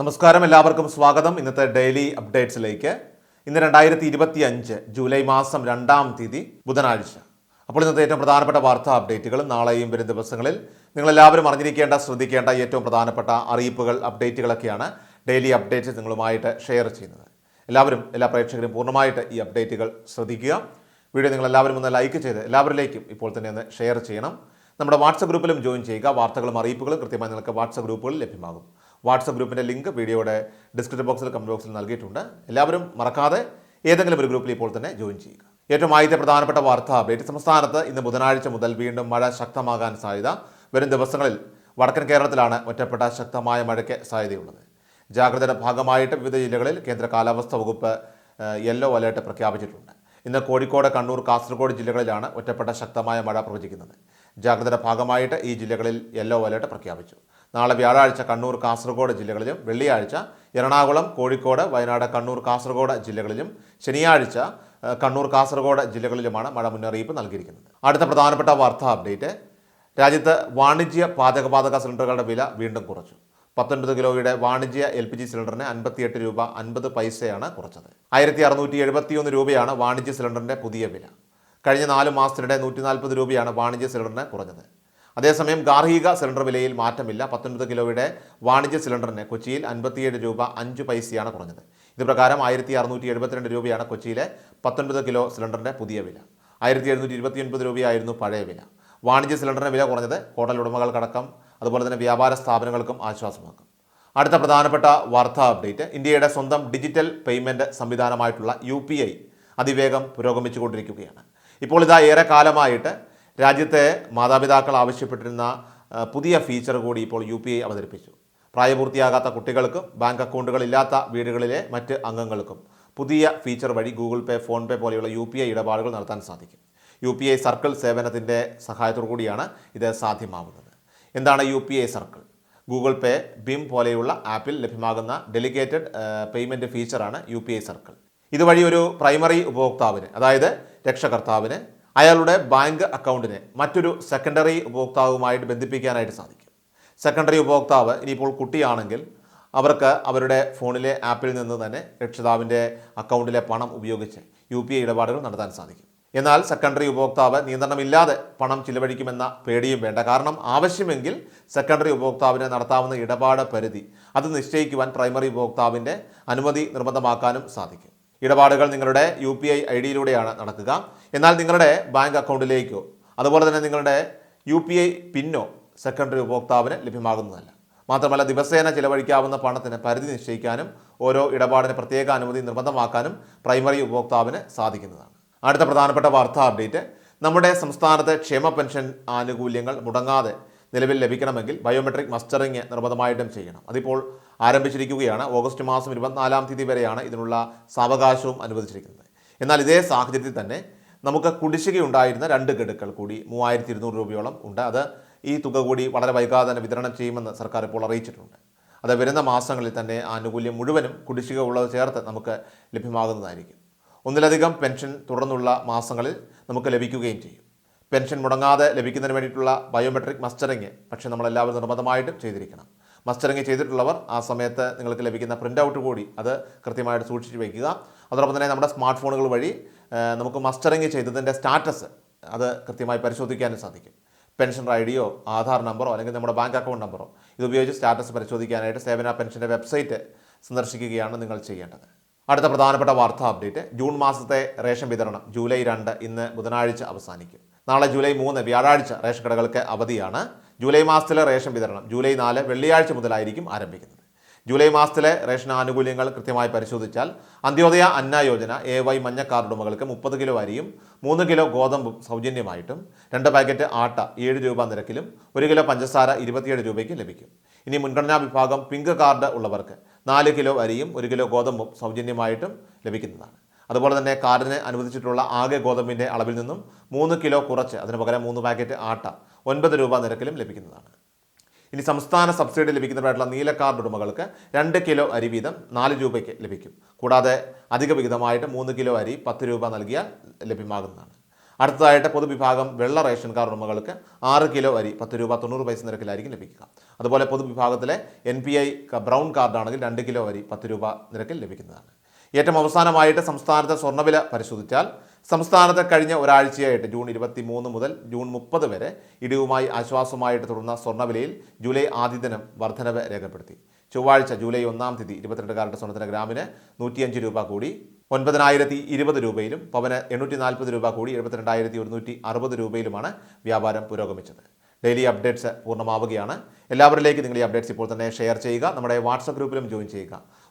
നമസ്കാരം എല്ലാവർക്കും സ്വാഗതം. ഇന്നത്തെ ഡെയിലി അപ്ഡേറ്റ്സിലേക്ക്. ഇന്ന് രണ്ടായിരത്തി ഇരുപത്തി അഞ്ച് ജൂലൈ മാസം രണ്ടാം തീയതി ബുധനാഴ്ച. അപ്പോൾ ഇന്നത്തെ ഏറ്റവും പ്രധാനപ്പെട്ട വാർത്താ അപ്ഡേറ്റുകളും നാളെയും വരും ദിവസങ്ങളിൽ നിങ്ങളെല്ലാവരും അറിഞ്ഞിരിക്കേണ്ട ശ്രദ്ധിക്കേണ്ട ഏറ്റവും പ്രധാനപ്പെട്ട അറിയിപ്പുകൾ അപ്ഡേറ്റുകളൊക്കെയാണ് ഡെയിലി അപ്ഡേറ്റ്സ് നിങ്ങളുമായിട്ട് ഷെയർ ചെയ്യുന്നത്. എല്ലാവരും എല്ലാ പ്രേക്ഷകരും പൂർണമായിട്ട് ഈ അപ്ഡേറ്റുകൾ ശ്രദ്ധിക്കുക. വീഡിയോ നിങ്ങൾ എല്ലാവരും ഒന്ന് ലൈക്ക് ചെയ്ത് എല്ലാവരിലേക്കും ഇപ്പോൾ തന്നെ ഒന്ന് ഷെയർ ചെയ്യണം. നമ്മുടെ വാട്സപ്പ് ഗ്രൂപ്പിലും ജോയിൻ ചെയ്യുക. വാർത്തകളും അറിയിപ്പുകളും കൃത്യമായി നിങ്ങൾക്ക് വാട്സപ്പ് ഗ്രൂപ്പുകളിൽ ലഭ്യമാകും. വാട്സപ്പ് ഗ്രൂപ്പിന്റെ ലിങ്ക് വീഡിയോയുടെ ഡിസ്ക്രിപ്ഷൻ ബോക്സിൽ കമന്റ് ബോക്സിൽ നൽകിയിട്ടുണ്ട്. എല്ലാവരും മറക്കാതെ ഏതെങ്കിലും ഒരു ഗ്രൂപ്പിൽ ഇപ്പോൾ തന്നെ ജോയിൻ ചെയ്യുക. ഏറ്റവും ആദ്യത്തെ പ്രധാനപ്പെട്ട വാർത്താ അപ്ഡേറ്റ് സംസ്ഥാനത്ത് ഇന്ന് ബുധനാഴ്ച മുതൽ വീണ്ടും മഴ ശക്തമാകാൻ സാധ്യത. വരും ദിവസങ്ങളിൽ വടക്കൻ കേരളത്തിലാണ് ഒറ്റപ്പെട്ട ശക്തമായ മഴയ്ക്ക് സാധ്യതയുള്ളത്. ജാഗ്രതയുടെ ഭാഗമായിട്ട് വിവിധ ജില്ലകളിൽ കേന്ദ്ര കാലാവസ്ഥാ വകുപ്പ് യെല്ലോ അലേർട്ട് പ്രഖ്യാപിച്ചിട്ടുണ്ട്. ഇന്ന് കോഴിക്കോട് കണ്ണൂർ കാസർഗോഡ് ജില്ലകളിലാണ് ഒറ്റപ്പെട്ട ശക്തമായ മഴ പ്രവചിക്കുന്നത്. ജാഗ്രതയുടെ ഭാഗമായിട്ട് ഈ ജില്ലകളിൽ യെല്ലോ അലേർട്ട് പ്രഖ്യാപിച്ചു. നാളെ വ്യാഴാഴ്ച കണ്ണൂർ കാസർഗോഡ് ജില്ലകളിലും വെള്ളിയാഴ്ച എറണാകുളം കോഴിക്കോട് വയനാട് കണ്ണൂർ കാസർഗോഡ് ജില്ലകളിലും ശനിയാഴ്ച കണ്ണൂർ കാസർഗോഡ് ജില്ലകളിലുമാണ് മഴ മുന്നറിയിപ്പ് നൽകിയിരിക്കുന്നത്. അടുത്ത പ്രധാനപ്പെട്ട വാർത്താ അപ്ഡേറ്റ് രാജ്യത്ത് വാണിജ്യ പാചകവാതക സിലിണ്ടറുകളുടെ വില വീണ്ടും കുറച്ചു. പത്തൊൻപത് കിലോയുടെ വാണിജ്യ എൽ പി ജി സിലിണ്ടറിന് അൻപത്തിയെട്ട് രൂപ അൻപത് പൈസയാണ് കുറച്ചത്. ആയിരത്തി അറുന്നൂറ്റി എഴുപത്തിയൊന്ന് രൂപയാണ് വാണിജ്യ സിലിണ്ടറിന്റെ പുതിയ വില. കഴിഞ്ഞ നാല് മാസത്തിനിടെ നൂറ്റി നാൽപ്പത് രൂപയാണ് വാണിജ്യ സിലിണ്ടറിന് കുറഞ്ഞത്. അതേസമയം ഗാർഹിക സിലിണ്ടർ വിലയിൽ മാറ്റമില്ല. പത്തൊൻപത് കിലോയുടെ വാണിജ്യ സിലിണ്ടറിന് കൊച്ചിയിൽ അൻപത്തിയേഴ് രൂപ അഞ്ച് പൈസയാണ് കുറഞ്ഞത്. ഇത് പ്രകാരം ആയിരത്തി അറുന്നൂറ്റി എഴുപത്തിരണ്ട് രൂപയാണ് കൊച്ചിയിലെ പത്തൊൻപത് കിലോ സിലിണ്ടറിന്റെ പുതിയ വില. ആയിരത്തി എഴുന്നൂറ്റി ഇരുപത്തിയൊൻപത് രൂപയായിരുന്നു പഴയ വില. വാണിജ്യ സിലിണ്ടറിന് വില കുറഞ്ഞത് ഹോട്ടൽ ഉടമകൾക്കടക്കം അതുപോലെ തന്നെ വ്യാപാര സ്ഥാപനങ്ങൾക്കും ആശ്വാസമാക്കും. അടുത്ത പ്രധാനപ്പെട്ട വാർത്താ അപ്ഡേറ്റ്. ഇന്ത്യയുടെ സ്വന്തം ഡിജിറ്റൽ പേയ്മെന്റ് സംവിധാനമായിട്ടുള്ള യു അതിവേഗം പുരോഗമിച്ചുകൊണ്ടിരിക്കുകയാണ്. ഇപ്പോൾ ഇതാ ഏറെ കാലമായിട്ട് രാജ്യത്തെ മാതാപിതാക്കൾ ആവശ്യപ്പെട്ടിരുന്ന പുതിയ ഫീച്ചർ കൂടി ഇപ്പോൾ യു പി ഐ അവതരിപ്പിച്ചു. പ്രായപൂർത്തിയാകാത്ത കുട്ടികൾക്കും ബാങ്ക് അക്കൗണ്ടുകളില്ലാത്ത വീടുകളിലെ മറ്റ് അംഗങ്ങൾക്കും പുതിയ ഫീച്ചർ വഴി ഗൂഗിൾ പേ ഫോൺ പേ പോലെയുള്ള യു പി ഐ ഇടപാടുകൾ നടത്താൻ സാധിക്കും. യു പി ഐ സർക്കിൾ സേവനത്തിന്റെ സഹായത്തോടു കൂടിയാണ് ഇത് സാധ്യമാവുന്നത്. എന്താണ് U P I circle Google pay BHIM പോലെയുള്ള ആപ്പിൽ ലഭ്യമാകുന്ന ഡെലിഗേറ്റഡ് പേയ്മെന്റ് ഫീച്ചറാണ് യു പി ഐ സർക്കിൾ ഇതുവഴി ഒരു പ്രൈമറി ഉപഭോക്താവിന് അതായത് രക്ഷകർത്താവിന് അയാളുടെ ബാങ്ക് അക്കൗണ്ടിനെ മറ്റൊരു സെക്കൻഡറി ഉപഭോക്താവുമായിട്ട് ബന്ധിപ്പിക്കാനായിട്ട് സാധിക്കും. സെക്കൻഡറി ഉപഭോക്താവ് ഇനിയിപ്പോൾ കുട്ടിയാണെങ്കിൽ അവർക്ക് അവരുടെ ഫോണിലെ ആപ്പിൽ നിന്ന് തന്നെ രക്ഷിതാവിന്റെ അക്കൗണ്ടിലെ പണം ഉപയോഗിച്ച് യു പി ഐ ഇടപാടുകൾ നടത്താൻ സാധിക്കും. എന്നാൽ സെക്കൻഡറി ഉപഭോക്താവ് നിയന്ത്രണമില്ലാതെ പണം ചിലവഴിക്കുമെന്ന പേടിയും വേണ്ട. കാരണം ആവശ്യമെങ്കിൽ സെക്കൻഡറി ഉപഭോക്താവിന് നടത്താവുന്ന ഇടപാട് പരിധി അത് നിശ്ചയിക്കുവാൻ പ്രൈമറി ഉപഭോക്താവിന്റെ അനുമതി നിർബന്ധമാക്കാനും സാധിക്കും. ഇടപാടുകൾ നിങ്ങളുടെ യു പി ഐ ഐ ഡിയിലൂടെയാണ് നടക്കുക. എന്നാൽ നിങ്ങളുടെ ബാങ്ക് അക്കൗണ്ടിലേക്കോ അതുപോലെ തന്നെ നിങ്ങളുടെ യു പി ഐ പിന്നോ സെക്കൻഡറി ഉപഭോക്താവിന് ലഭ്യമാകുന്നതല്ല. മാത്രമല്ല ദിവസേന ചിലവഴിക്കാവുന്ന പണത്തിന് പരിധി നിശ്ചയിക്കാനും ഓരോ ഇടപാടിന് പ്രത്യേക അനുമതി നിർബന്ധമാക്കാനും പ്രൈമറി ഉപഭോക്താവിന് സാധിക്കുന്നതാണ്. അടുത്ത പ്രധാനപ്പെട്ട വാർത്താ അപ്ഡേറ്റ്. നമ്മുടെ സംസ്ഥാനത്തെ ക്ഷേമ പെൻഷൻ ആനുകൂല്യങ്ങൾ മുടങ്ങാതെ നിലവിൽ ലഭിക്കണമെങ്കിൽ ബയോമെട്രിക് മസ്റ്ററിങ് നിർബന്ധമായിട്ടും ചെയ്യണം. അതിപ്പോൾ ആരംഭിച്ചിരിക്കുകയാണ്. ഓഗസ്റ്റ് മാസം ഇരുപത്തിനാലാം തീയതി വരെയാണ് ഇതിനുള്ള സാവകാശവും അനുവദിച്ചിരിക്കുന്നത്. എന്നാൽ ഇതേ സാഹചര്യത്തിൽ തന്നെ നമുക്ക് കുടിശ്ശികയുണ്ടായിരുന്ന രണ്ട് ഗഡുക്കൾ കൂടി മൂവായിരത്തി ഇരുന്നൂറ് രൂപയോളം ഉണ്ട്. അത് ഈ തുക കൂടി വളരെ വൈകാതെ തന്നെ വിതരണം ചെയ്യുമെന്ന് സർക്കാർ ഇപ്പോൾ അറിയിച്ചിട്ടുണ്ട്. അത് വരുന്ന മാസങ്ങളിൽ തന്നെ ആനുകൂല്യം മുഴുവനും കുടിശ്ശിക ഉള്ളത് ചേർത്ത് നമുക്ക് ലഭ്യമാകുന്നതായിരിക്കും. ഒന്നിലധികം പെൻഷൻ തുടർന്നുള്ള മാസങ്ങളിൽ നമുക്ക് ലഭിക്കുകയും ചെയ്യും. പെൻഷൻ മുടങ്ങാതെ ലഭിക്കുന്നതിന് വേണ്ടിയിട്ടുള്ള ബയോമെട്രിക് മസ്റ്ററിങ് പക്ഷേ നമ്മളെല്ലാവരും നിർബന്ധമായിട്ടും ചെയ്തിരിക്കണം. മസ്റ്ററിങ് ചെയ്തിട്ടുള്ളവർ ആ സമയത്ത് നിങ്ങൾക്ക് ലഭിക്കുന്ന പ്രിന്റ് ഔട്ട് കൂടി അത് കൃത്യമായിട്ട് സൂക്ഷിച്ച് വയ്ക്കുക അതോടൊപ്പം തന്നെ നമ്മുടെ സ്മാർട്ട് ഫോണുകൾ വഴി നമുക്ക് മസ്റ്ററിങ് ചെയ്തതിന്റെ സ്റ്റാറ്റസ് അത് കൃത്യമായി പരിശോധിക്കാനും സാധിക്കും. പെൻഷൻ ഐ ഡിയോ ആധാർ നമ്പറോ അല്ലെങ്കിൽ നമ്മുടെ ബാങ്ക് അക്കൗണ്ട് നമ്പറോ ഇതുപയോഗിച്ച് സ്റ്റാറ്റസ് പരിശോധിക്കാനായിട്ട് സേവന പെൻഷന്റെ വെബ്സൈറ്റ് സന്ദർശിക്കുകയാണ് നിങ്ങൾ ചെയ്യേണ്ടത്. അടുത്ത പ്രധാനപ്പെട്ട വാർത്താ അപ്ഡേറ്റ് ജൂൺ മാസത്തെ റേഷൻ വിതരണം ജൂലൈ രണ്ട് ഇന്ന് ബുധനാഴ്ച അവസാനിക്കും. നാളെ ജൂലൈ മൂന്ന് വ്യാഴാഴ്ച റേഷൻ കടകൾക്ക് അവധിയാണ്. ജൂലൈ മാസത്തിലെ റേഷൻ വിതരണം ജൂലൈ നാല് വെള്ളിയാഴ്ച മുതലായിരിക്കും ആരംഭിക്കുന്നത്. ജൂലൈ മാസത്തിലെ റേഷൻ ആനുകൂല്യങ്ങൾ കൃത്യമായി പരിശോധിച്ചാൽ അന്ത്യോദയ അന്ന യോജന എ വൈ മഞ്ഞ കാർഡ് ഉടമകൾക്ക് മുപ്പത് കിലോ അരിയും മൂന്ന് കിലോ ഗോതമ്പും സൗജന്യമായിട്ടും രണ്ട് പാക്കറ്റ് ആട്ട ഏഴ് രൂപ നിരക്കിലും ഒരു കിലോ പഞ്ചസാര ഇരുപത്തിയേഴ് രൂപയ്ക്ക് ലഭിക്കും. ഇനി മുൻഗണനാ വിഭാഗം പിങ്ക് കാർഡ് ഉള്ളവർക്ക് നാല് കിലോ അരിയും ഒരു കിലോ ഗോതമ്പും സൗജന്യമായിട്ടും ലഭിക്കുന്നതാണ്. അതുപോലെ തന്നെ കാർഡിന് അനുവദിച്ചിട്ടുള്ള ആകെ ഗോതമ്പിന്റെ അളവിൽ നിന്നും മൂന്ന് കിലോ കുറച്ച് അതിന് പകരം മൂന്ന് പാക്കറ്റ് ആട്ട ഒൻപത് രൂപ നിരക്കിലും ലഭിക്കുന്നതാണ്. ഇനി സംസ്ഥാന സബ്സിഡി ലഭിക്കുന്നവരായിട്ടുള്ള നീല കാർഡ് ഉടമകൾക്ക് രണ്ട് കിലോ അരി വീതം നാല് രൂപയ്ക്ക് ലഭിക്കും. കൂടാതെ അധിക വിഹിതമായിട്ട് മൂന്ന് കിലോ അരി പത്ത് രൂപ നൽകിയാൽ ലഭ്യമാകുന്നതാണ്. അടുത്തതായിട്ട് പൊതുവിഭാഗം വെള്ള റേഷൻ കാർഡ് ഉടമകൾക്ക് ആറ് കിലോ അരി പത്ത് രൂപ തൊണ്ണൂറ് പൈസ നിരക്കിലായിരിക്കും ലഭിക്കുക. അതുപോലെ പൊതുവിഭാഗത്തിലെ എൻ പി ഐ ബ്രൗൺ കാർഡാണെങ്കിൽ രണ്ട് കിലോ അരി പത്ത് രൂപ നിരക്കിൽ ലഭിക്കുന്നതാണ്. ഏറ്റവും അവസാനമായിട്ട് സംസ്ഥാനത്തെ സ്വർണവില പരിശോധിച്ചാൽ സംസ്ഥാനത്ത് കഴിഞ്ഞ ഒരാഴ്ചയായിട്ട് ജൂൺ ഇരുപത്തി മൂന്ന് മുതൽ ജൂൺ മുപ്പത് വരെ ഇടിവുമായി ആശ്വാസമായിട്ട് തുടർന്ന സ്വർണവിലയിൽ ജൂലൈ ആദ്യ ദിനം വർധനവ് രേഖപ്പെടുത്തി. ചൊവ്വാഴ്ച ജൂലൈ ഒന്നാം തീയതി ഇരുപത്തിരണ്ട് കാരറ്റ് സ്വർണത്തിന് ഗ്രാമിന് നൂറ്റിയഞ്ച് രൂപ കൂടി ഒൻപതിനായിരത്തി ഇരുപത് രൂപയിലും പവന് എണ്ണൂറ്റി നാൽപ്പത് രൂപ കൂടി എഴുപത്തിരണ്ടായിരത്തി ഒരുന്നൂറ്റി അറുപത് രൂപയിലുമാണ് വ്യാപാരം പുരോഗമിച്ചത്. ഡെയിലി അപ്ഡേറ്റ്സ് പൂർണമാവുകയാണ്. എല്ലാവരിലേക്കും നിങ്ങൾ ഈ അപ്ഡേറ്റ്സ് ഇപ്പോൾ തന്നെ ഷെയർ ചെയ്യുക. നമ്മുടെ വാട്സപ്പ് ഗ്രൂപ്പിലും ജോയിൻ ചെയ്യുക.